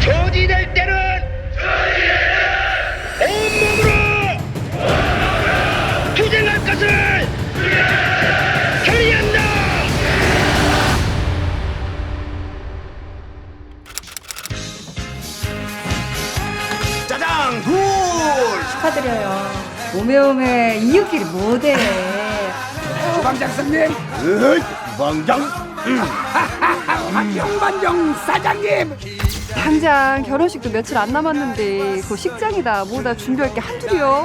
조지될 때는 온몸으로 투쟁할 것을 결의한다. 짜장 둘. 축하드려요. 오메오메 이웃끼리 못해. 주방장 선님, 어이, 왕장. 환경반경 사장님. 당장 결혼식도 며칠 안 남았는데 그 식장이다 뭐다 준비할 게 한둘이요.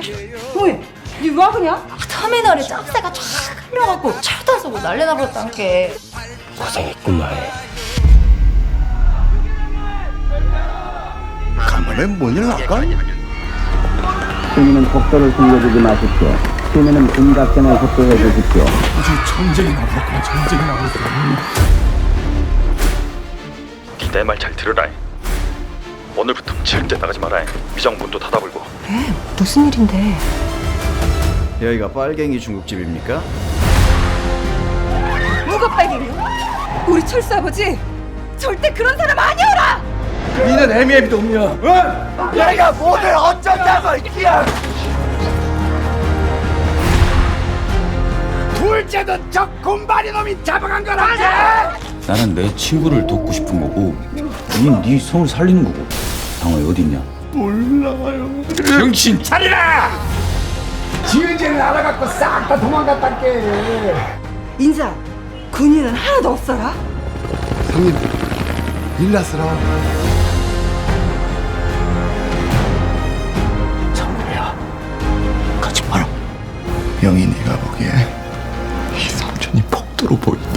어이, 니왜 그냐? 터미널에 짭새가 쫙 흘려갖고 안 쏘고 난리 나버렸단 게 고생했구만. 간밤에 뭔일 날까? 시민은 속도를 숨겨주지 마십시오. 시민은 군각전을 속도해 주십시오. 내 말 잘 들으라. 오늘부터 절대 나가지 마라. 미정문도 닫아버리고. 무슨 일인데 여기가 빨갱이 중국집입니까? 누가 빨갱이요? 우리 철수 아버지 절대 그런 사람 아니오라. 니는 애미애비도 없냐? 내가 뭐를 어쩐다고 이끼야. 둘째도 저 곰바리 놈이 잡아간 거라. 나는 내 친구를 돕고 싶은 거고, 니네 성을 살리는 거고. 당호 어디 있냐? 정신 차리라. 지은 죄는 알아갖고 싹 다 도망갔단게. 인자 군인은 하나도 없어라. 형님, 일났으라. 장모야, 가지 마라. 영희 네가 보기에 이 삼촌이 폭도로 보인다.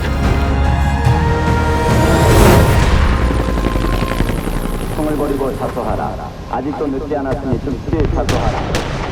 사소하라. 아직도 늦지 않았으니 좀 뒤에 사소하라.